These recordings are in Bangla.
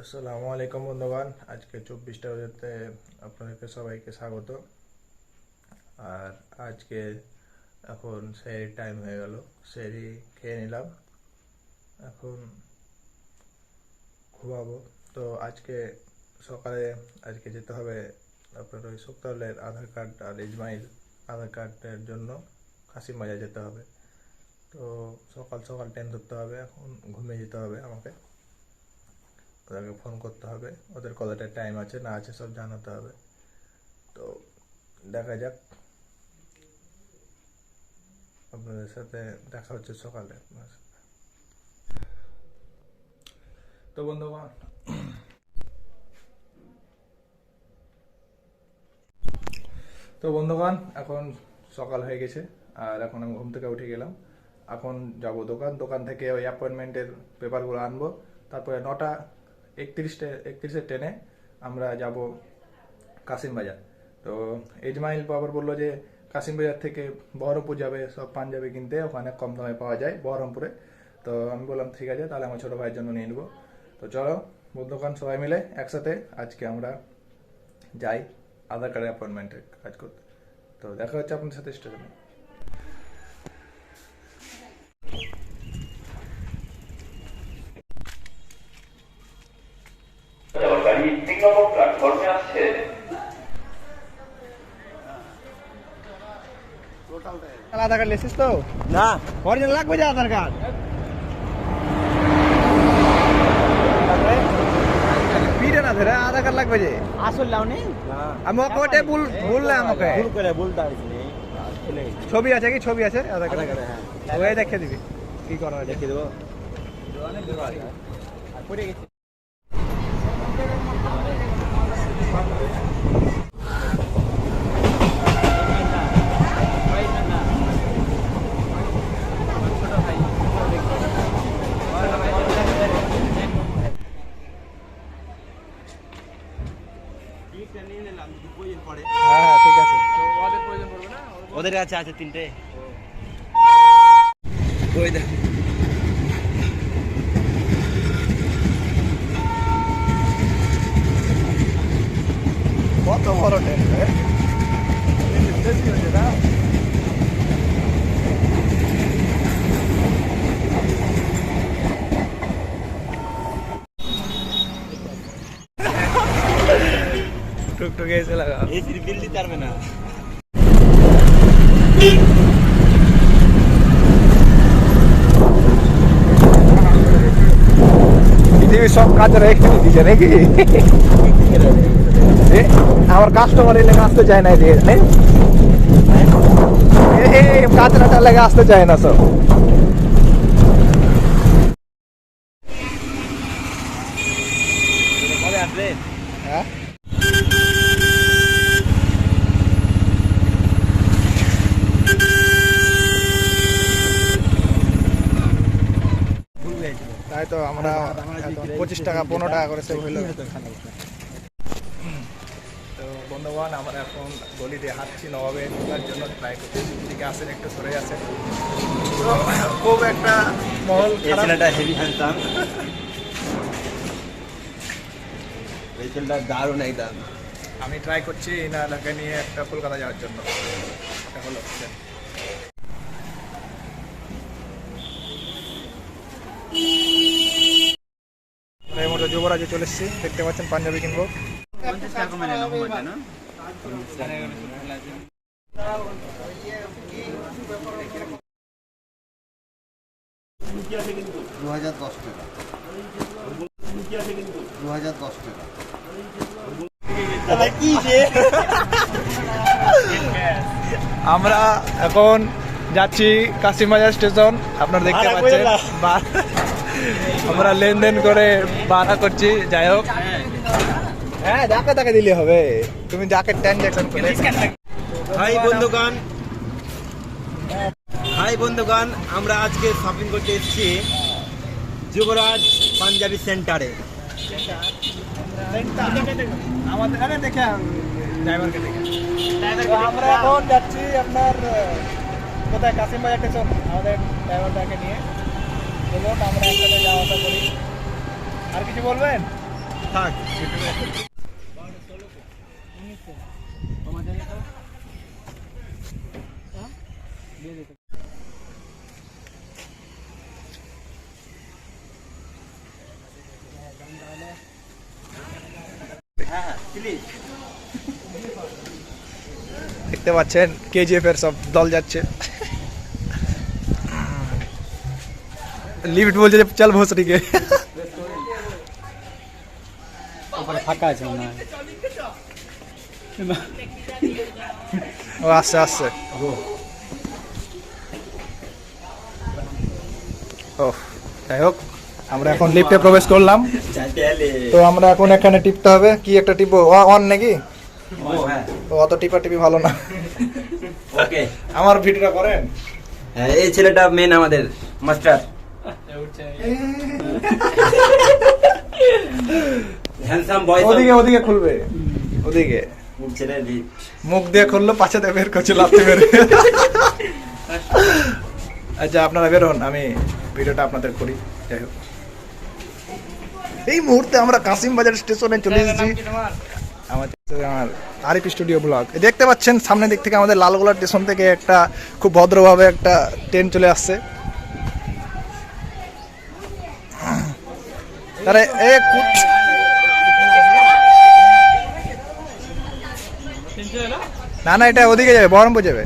আসসালামু আলাইকুম বন্ধুগণ। আজকে চব্বিশটা বাজাতে আপনাদেরকে সবাইকে স্বাগত। আর আজকে এখন সেই টাইম হয়ে গেল। সেরি খেয়ে নিলাম। এখন ঘুমাবো। তো আজকে সকালে আজকে যেতে হবে আপনার ওই সপ্তাহের আধার কার্ড আর ইজমাইল আধার কার্ডের জন্য কাশিম বাজার যেতে হবে। তো সকাল সকাল ট্রেন ধরতে হবে। এখন ঘুমিয়ে যেতে হবে আমাকে। ওদেরকে ফোন করতে হবে। ওদের কতটা টাইম আছে, না আছে সব জানাতে হবে। তো দেখা যাক। আপনাদের সাথে দেখা হচ্ছে সকালে। তো বন্ধুগণ তো বন্ধুগণ, এখন সকাল হয়ে গেছে। আর এখন আমি ঘুম থেকে উঠে গেলাম। এখন যাব দোকান। দোকান থেকে ওই অ্যাপয়েন্টমেন্টের পেপারগুলো আনব। তারপরে নটা একত্রিশটে, একত্রিশের ট্রেনে আমরা যাব কাশিম বাজার। তো এজমাইল বাবার বলল যে কাশিম বাজার থেকে বহরমপুর যাবে, সব পাঞ্জাবি কিনতে, ওখানে কম দামে পাওয়া যায় বহরমপুরে। তো আমি বললাম, ঠিক আছে, তাহলে আমার ছোটো ভাইয়ের জন্য নিয়ে নেব। তো চলো, বন্ধুগণ, সবাই মিলে একসাথে আজকে আমরা যাই আধার কার্ডের অ্যাপয়েন্টমেন্টের কাজ করতে। তো দেখা হচ্ছে আপনার সাথে স্টেশনে গাড়ি তিন নম্বর প্ল্যাটফর্মে আসছে আধার কার্ড লেসিস তো? না। অরিজিনাল লাগবে যে আধার কার্ড? পিঠে না ধরে আধার কার্ড লাগবে যে। আসল লাউনি আমি ওকে ভুল বললে আমাকে। ভুল করে ভুলটা ছবি আছে কি? ছবি আছে? আধার কার্ড? হ্যাঁ। ওই দেখে দিবি। কি করা দেখিয়ে দেবো। পড়ে গেছে। ওদের কাছে আছে তিনটে। ওই দেখ কত বড় বেশি হয়েছে না টুকটুকে এসে লাগা এসির বিল দিতে পারবে না। পৃথিবীর সব কাজ রেখে দিচ্ছে নাকি? আমার কাস্টমার এলে আসতে চায় না কাঁচরাটা লেগে আসতে চায় না সব কবে আসবে হ্যাঁ ভুল হয়েছিল তাই তো আমরা পঁচিশ টাকা পনেরো টাকা করে সেভ হইল। তো বন্ধুগণ আমরা এখন গলি দিয়ে হাঁটছি নবাবে ঢোকার জন্য ট্রাই করছি। দিকে আসেন একটু সরে তো খুব একটা মহল হেভি হ্যান্ডসাম এই ছেলেটা দারুণ একদম আমি ট্রাই করছি এই না এলাকা নিয়ে একটা কলকাতা যাওয়ার জন্য। এটা হলো মতো যুবরাজে চলে এসেছি দেখতে পাচ্ছেন পাঞ্জাবি কিনবো। দু হাজার দশ টাকা দু হাজার দশ টাকা আমরা এখন যাচ্ছি কাশিমবাজার স্টেশন আপনারা দেখতে পাচ্ছেন আমরা লেনদেন করে ভাড়া করছি যাই হোক। হ্যাঁ যাকে তাকে দিলে হবে। তুমি যাকে ট্রানজ্যাকশন করে হাই বন্ধুগণ। হাই বন্ধুগণ আমরা আজকে শপিং করতে এসেছি যুবরাজ পাঞ্জাবি সেন্টারে আমাদের দেখে ড্রাইভারকে দেখে আমরা এখন যাচ্ছি আপনার কোথায়? কাশিমবাজার স্টেশন আমাদের ড্রাইভারটাকে নিয়ে। আমরা একসাথে যাওয়া আসা করি। আর কিছু বলবেন? থাক দেখতে পাচ্ছেন কেজিএফ এর সব দল যাচ্ছে। লিফট বলছে যে চল ভোসরিকে ফাঁকা আছে মনে হয়। ও আসছে আসছে। ও যাই হোক আমরা এখন লিফটে প্রবেশ করলাম। তো আমরা এখন এখানে টিপতে হবে। কি একটা টিপবো? অন নাকি? ও, অত টিপা টিপি ভালো না। আমার ভিডিওটা করেন। হ্যাঁ এই ছেলেটা মেন আমাদের মাস্টার হ্যান্ডসাম বয় ওদিকে ওদিকে খুলবে। ওদিকে। মুখ দিয়ে খুললো পাশে দিয়ে বের করছে লাফতে বের। আচ্ছা আপনারা বেরোন আমি ভিডিওটা আপনাদের করি। যাই হোক। এই মুহূর্তে আমরা কাসিম বাজার স্টেশনে চলে এসেছি। আমাদের আমার আরিফ স্টুডিও ব্লগ। দেখতে পাচ্ছেন সামনের দিক থেকে আমাদের লালগোলা স্টেশন থেকে একটা খুব ভদ্রভাবে একটা ট্রেন চলে আসছে। এ কুচ- না না এটা ওদিকে যাবে বহরমপুর যাবে।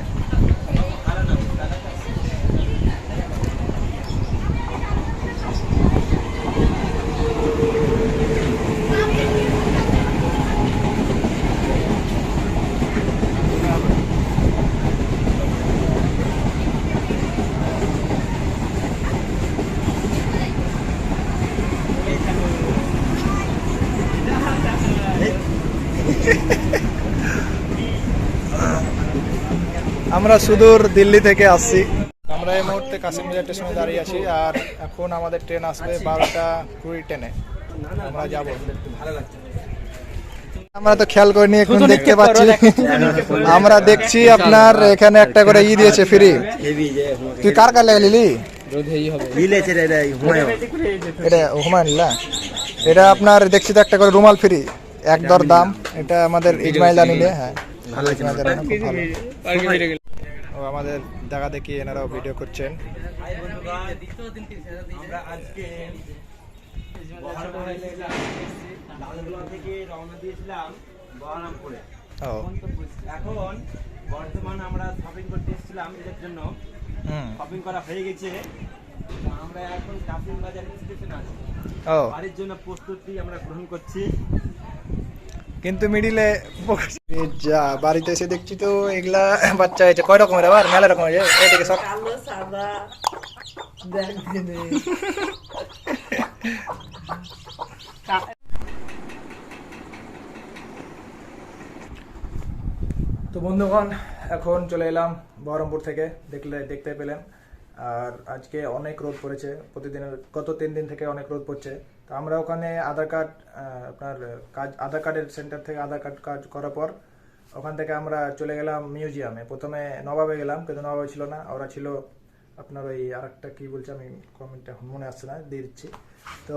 আমরা সুদূর দিল্লি থেকে আসছি। আমরা এই মুহূর্তে কাশিমবাজার স্টেশনে দাঁড়িয়ে আছি আর এখন আমাদের ট্রেন আসবে বারোটা কুড়ি ট্রেনে। আমরা যাব। আমরা তো খেয়াল করিনি এখন দেখতে পাচ্ছি। আমরা দেখছি আপনার এখানে একটা করে ই দিয়েছে ফ্রি। তুই কার কার লেগে নিলি? লিলে এটা হুমায়ুন এটা আপনার দেখছি তো একটা করে রুমাল ফ্রি। এক দর দাম। এটা আমাদের ইজমাইল নিলে হ্যাঁ। খুব ভালো। ও আমাদের দেখা দেখি এনারাও ভিডিও করছেন। আমরা আজকে থেকে রওনা দিয়েছিলাম বহরমপুরে এখন বর্তমান আমরা শপিং করতে এসেছিলাম এদের জন্য। শপিং করা হয়ে গেছে। আমরা এখন কাপিল বাজার স্টেশন আছি। ও। বাড়ির জন্য প্রস্তুতি আমরা গ্রহণ করছি। কিন্তু মিডিলে যা বাড়িতে এসে দেখছি তো এগুলা বাচ্চা হয়েছে। কয় রকমের আবার? মেলা রকম হয়েছে এদিকে সব। কালো সাদা তো বন্ধুগণ এখন চলে এলাম বহরমপুর থেকে দেখলে দেখতে পেলেন। আর আজকে অনেক রোদ পড়েছে প্রতিদিনের গত তিন দিন থেকে অনেক রোদ পড়ছে। তো আমরা ওখানে আধার কার্ড আপনার কাজ, আধার কার্ডের সেন্টার থেকে আধার কার্ড কাজ করার পর ওখান থেকে আমরা চলে গেলাম মিউজিয়ামে। প্রথমে নবাবে গেলাম, কিন্তু নবাবে ছিল না। ওরা ছিল আপনার ওই আর একটা কী বলছে আমি কমেন্টটা মনে আসছে না, দিয়ে দিচ্ছি। তো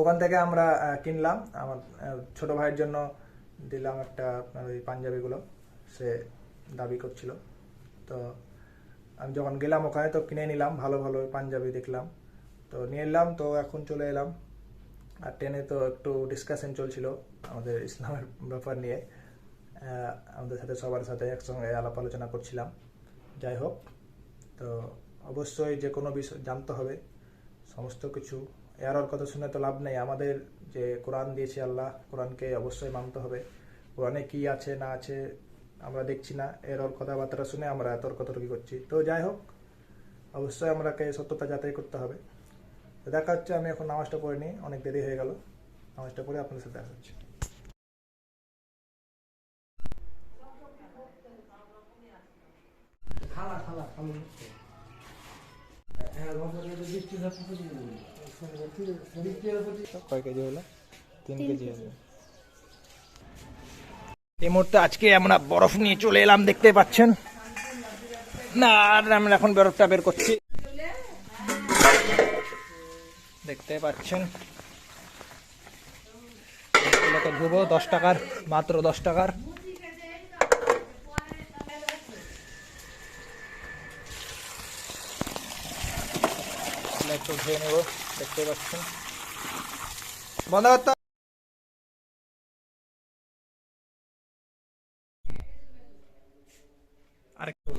ওখান থেকে আমরা কিনলাম। আমার ছোট ভাইয়ের জন্য দিলাম একটা আপনার ওই পাঞ্জাবিগুলো। সে দাবি করছিল। তো আমি যখন গেলাম ওখানে তো কিনে নিলাম, ভালো ভালো পাঞ্জাবি দেখলাম। তো নিয়ে এলাম, তো এখন চলে এলাম। আর ট্রেনে তো একটু ডিসকাশন চলছিল আমাদের ইসলামের ব্যাপার নিয়ে। আমাদের সাথে সবার সাথে একসঙ্গে আলাপ আলোচনা করছিলাম। যাই হোক, তো অবশ্যই যে কোনো বিষয় জানতে হবে, সমস্ত কিছু। এরর কথা শুনে তো লাভ নেই। আমাদের যে কোরআন দিয়েছে আল্লাহ, কোরআনকে অবশ্যই মানতে হবে। কোরআনে কি আছে, না আছে, আমরা দেখছি না। এরর কথাবার্তা শুনে আমরা তর্ক তর্কি করছি। তো যাই হোক, অবশ্যই আমরাকে সত্যতা যাচাই করতে হবে। তো দেখা হচ্ছে আমি এখন নামাজটা পড়ে নিই অনেক দেরি হয়ে গেল। নামাজটা পড়ে আপনাদের সাথে দেখা হচ্ছে। কয় কেজি হলো? তিন কেজি হবে এই মুহূর্তে আজকে আমরা বরফ নিয়ে চলে এলাম দেখতে পাচ্ছেন? না আর আমরা এখন বরফটা বের করছি। দেখতে পাচ্ছেন। তো ধুবো, দশ টাকার, মাত্র দশ টাকার। একটু ধুয়ে নেব, দেখতে পাচ্ছেন। বন্ধ করতে। আরেকটু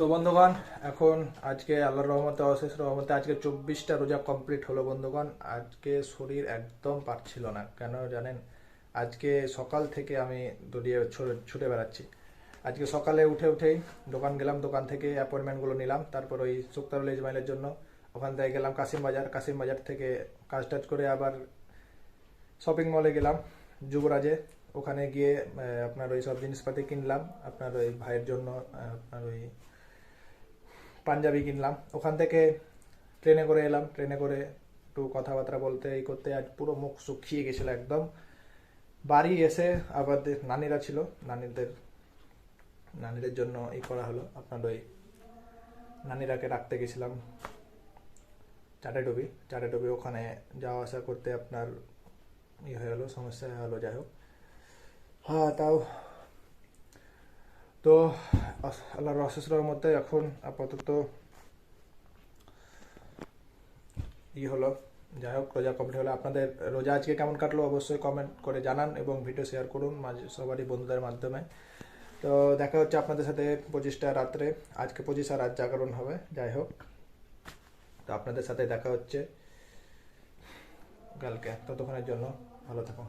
তো বন্ধুগণ, এখন আজকে আল্লাহর রহমতে, অশেষ রহমতে আজকে চব্বিশটা রোজা কমপ্লিট হলো বন্ধুগণ। আজকে শরীর একদম পারছিল না। কেন জানেন? আজকে সকাল থেকে আমি দৌড়িয়ে ছুটে- বেড়াচ্ছি। আজকে সকালে উঠে, উঠেই দোকান গেলাম, দোকান থেকে অ্যাপয়েন্টমেন্টগুলো নিলাম। তারপর ওই সুক্তারুল ইসমাইলের জন্য ওখান থেকে গেলাম কাশিম বাজার। কাশিম বাজার থেকে কাজ টাজ করে আবার শপিং মলে গেলাম, যুবরাজে। ওখানে গিয়ে আপনার ওই সব জিনিসপাতি কিনলাম। আপনার ওই ভাইয়ের জন্য আপনার ওই পাঞ্জাবি কিনলাম। ওখান থেকে ট্রেনে করে এলাম। ট্রেনে করে একটু কথাবার্তা বলতে, এই করতে আজ পুরো মুখ শুকিয়ে গেছিল একদম। বাড়ি এসে আবার নানিরা ছিল। নানিদের নানিদের জন্য এই করা হলো। আপনার ওই নানিরাকে রাখতে গেছিলাম। চাটাডুবি। চাটাডুবি ওখানে যাওয়া আসা করতে আপনার ই হয়ে গেলো, সমস্যা হয়ে হলো যাই হোক। হ্যাঁ তাও তো আল্লাহর অশেষ মধ্যে এখন আপাতত ই হলো, যাই হোক, রোজা কমপ্লিট হলো। আপনাদের রোজা আজকে কেমন কাটলো অবশ্যই কমেন্ট করে জানান এবং ভিডিও শেয়ার করুন সবারই বন্ধুদের মাধ্যমে। তো, দেখা হচ্ছে আপনাদের সাথে পঁচিশটা রাত্রে। আজকে পঁচিশটা রাত জাগরণ হবে, যাই হোক। তো, আপনাদের সাথে দেখা হচ্ছে কালকে। ততক্ষণের জন্য ভালো থাকুন।